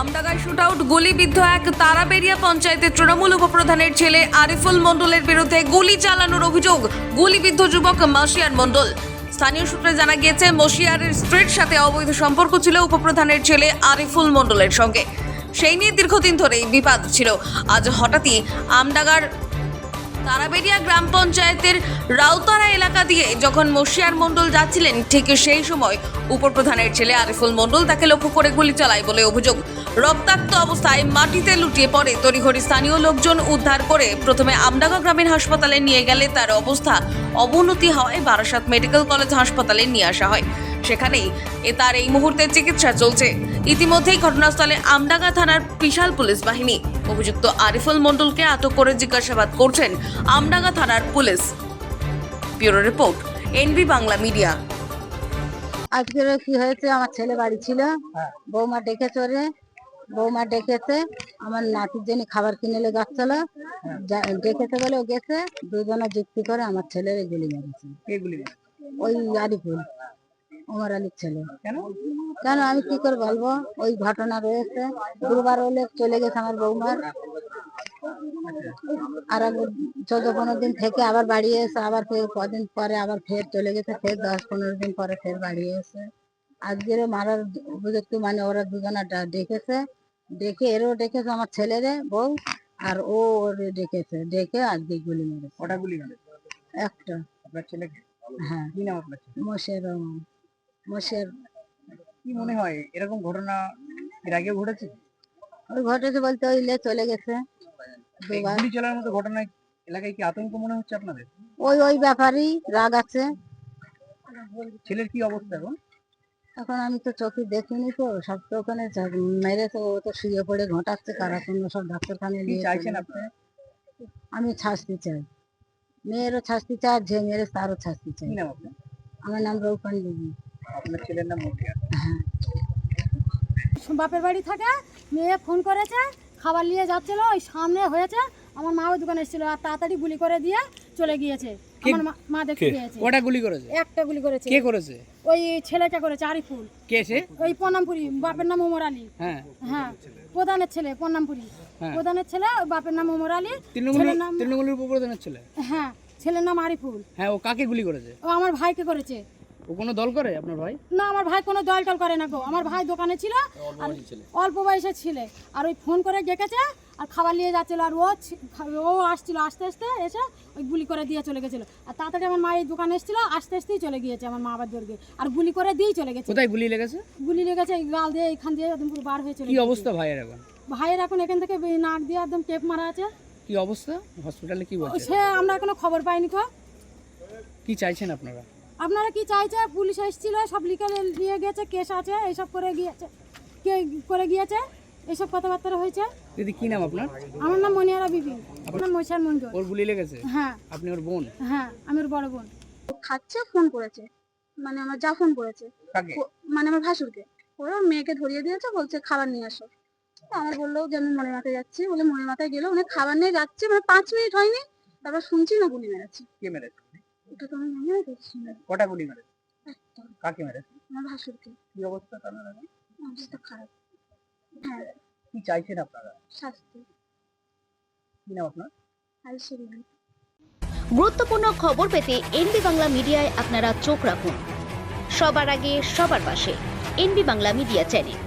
আমডাঙ্গায় shoot out গুলিবিদ্ধ এক তারাবেরিয়া পঞ্চায়েতের তৃণমূল উপপ্রধানের ছেলে আরিফুল মণ্ডলের বিরুদ্ধে গুলি চালানোর অভিযোগ গুলিবিদ্ধ যুবক মাসিয়ার মণ্ডল। স্থানীয় সূত্রে জানা গিয়েছে মশিয়ারের স্ত্রীর সাথে অবৈধ সম্পর্ক ছিল উপপ্রধানের ছেলে আরিফুল মণ্ডলের সঙ্গে। সেই নিয়ে দীর্ঘদিন ধরেই বিবাদ ছিল। আজ হঠাৎই আমডাঙ্গার তারাবেরিয়া গ্রাম পঞ্চায়েতের রাউতারা এলাকা দিয়ে যখন মশিয়ার মণ্ডল যাচ্ছিলেন, ঠিক সেই সময় উপপ্রধানের ছেলে আরিফুল মণ্ডল তাকে লক্ষ্য করে গুলি চালায় বলে অভিযোগ। রক্তাক্ত অবস্থায় মাটিতে লুটিয়ে পড়ে তড়িঘড়ি স্থানীয় লোকজন উদ্ধার করে প্রথমে আমডাঙ্গা গ্রামীণ হাসপাতালে নিয়ে গেলে তার অবস্থা অবনতি হওয়ায় বারাসাত মেডিকেল কলেজ হাসপাতালে নিয়ে আসা হয়। সেখানেই এ তার এই মুহূর্তে চিকিৎসা চলছে। ইতিমধ্যেই ঘটনাস্থলে আমডাঙ্গা থানার বিশাল পুলিশ বাহিনী। অভিযুক্ত আরিফুল মণ্ডলকে আটক করে জিজ্ঞাসাবাদ করছেন আমডাঙ্গা থানার police. Bureau report NB Bangla media. আজকে কি হয়েছে? আমার ছেলে বাড়ি ছিল। বৌমা ডেকেছে ওরে। বৌমা ডেকেছে আমার নাতির জন্য খাবার কিনে এলে যাচ্ছিল। ডেকেছে বলে ও গেছে দুজনে যুক্তি করে আমার ছেলের গুলি মেরেছে। ওই আলিপুর ওমর আলীর ছেলে। কেন? কেন আমি কি করে বলব? ওই ঘটনা রয়েছে। দুবার হলে চলে গেছে আমার বৌমার। আর চোদ্দ পনেরো দিন থেকে আবার বাড়ি এসে আবার ফের কদিন পরে আবার ফের চলে গেছে ফের দশ পনেরো দিন পরে ফের বাড়ি এসে। আজকের মারার উপযুক্ত মানে ওরা দুজনা ডেকেছে। ডেকে এরও ডেকেছে আমার ছেলেরে বউ আর ও ওরে ডেকেছে। ডেকে আজকে গুলি মেরেছে। ওটা গুলি গেল একটা। আপনার ছেলেকে? হ্যাঁ। কি নাম আপনার ছেলে মোষের মোষের কি মনে হয় এরকম ঘটনা এর আগে ঘটেছে? ওই ঘটেছে বলতে ওই লে চলে গেছে। গুলি চলার মতো ঘটনায় এলাকায় কি আতঙ্ক মনে হচ্ছে আপনাদের? ওই ওই ব্যাপারই রাগ আছে। ছেলের কি অবস্থা এখন? এখন আমি তো চোখে দেখিনি তো সব তো ওখানে যা- মেরেছে ও তো শুয়ে পড়ে ঘটাচ্ছে কারা কোনো সব ডাক্তারখানে নিয়ে চাইছেন আপনি। আমি শাস্তি চাই। মেয়েরও শাস্তি চাই যে মেরেছে তারও শাস্তি চাই। আমার নাম রৌপান দেবী। আপনার ছেলের নাম হ্যাঁ। বাপের বাড়ি থাকে মেয়ে ফোন করেছে খাবার নিয়ে যাচ্ছিল ওই সামনে হয়েছে আমার মা ওই দোকানে এসেছিল আর তাড়াতাড়ি গুলি করে দিয়ে চলে গিয়েছে। আমার মা- মা দেখতে ওটা গুলি করেছে? একটা গুলি করেছে। কে করেছে? ওই ছেলেটা করেছে আরিফুল। কে সে? ওই পনামপুরি বাপের নাম ওমর আলী। হ্যাঁ। হ্যাঁ প্রধানের ছেলে পনামপুরি। হ্যাঁ। প্রধানের ছেলে ওই বাপের নাম ওমর আলী। তৃণমূল ছেলের নাম তৃণমূলের উপপ্রধানের ছেলে? হ্যাঁ ছেলের নাম আরিফুল। হ্যাঁ ও কাকে গুলি করেছে? ও আমার ভাইকে করেছে। ও কোনো দল করে আপনার ভাই? না আমার ভাই কোনো দল টল করে না গো। আমার ভাই দোকানে ছিল আর অল্প বয়সের ছেলে। আর ওই ফোন করে ডেকেছে আর খাবার নিয়ে যাচ্ছিল। আর ও ও আসছিল আস্তে আস্তে এসে ওই গুলি করে দিয়ে চলে গেছিল। আর তাড়াতাড়ি আমার মা এই দোকানে এসেছিল আস্তে আস্তেই চলে গিয়েছে আমার মা আবার দৌড় আর গুলি করে দিয়েই চলে গেছে। কোথায় গুলি লেগেছে? গুলি লেগেছে এই গাল দিয়ে এখান দিয়ে একদম পুরো বার হয়ে চলে কি অবস্থা ভাইয়ের এখন? ভাইয়ের এখন এখান থেকে নাক দিয়ে একদম টেপ মারা আছে। কি অবস্থা? হসপিটালে কি বলছে? সে আমরা কোনো খবর পাইনি কো কি চাইছেন আপনারা? আপনারা কি চাইছে? পুলিশ এসেছিল সব লিখে নিয়ে গিয়েছে কেস আছে এইসব করে গিয়েছে কে করে গিয়েছে এইসব কথাবার্তা হয়েছে। দিদি কি নাম আপনার? আমার নাম মনিয়ারা বিবি আপনার মৈশান মন্ডল ওর গুলি লেগেছে? হ্যাঁ। আপনি ওর বোন? হ্যাঁ আমি ওর বড় বোন। খাচ্ছে ফোন করেছে। মানে আমার যা ফোন করেছে। মানে আমার ভাসুরকে। ওরা ওর মেয়েকে ধরিয়ে দিয়েছে বলছে খাবার নিয়ে আসো। আমার বলল যে আমি মনে মাথায় যাচ্ছি বলে মনে মাথায় গেলো মানে খাবার নিয়ে যাচ্ছে মানে পাঁচ মিনিট হয়নি তারপর শুনছি না গুলি মেরেছে। কে মেরেছে? এটা তো আমি জানি না দেখছি না। কটা গুলি মেরেছে কাকে মেরেছে আমার ভাসুরকে। কি অবস্থা তার? অবস্থা খারাপ। হ্যাঁ। কি চাইছেন আপনারা? শাস্তি। কি নাম আপনার? আইসি গুরুত্বপূর্ণ খবর পেতে এনবি বাংলা মিডিয়ায় আপনারা চোখ রাখুন। সবার আগে সবার পাশে এনবি বাংলা মিডিয়া চ্যানেল।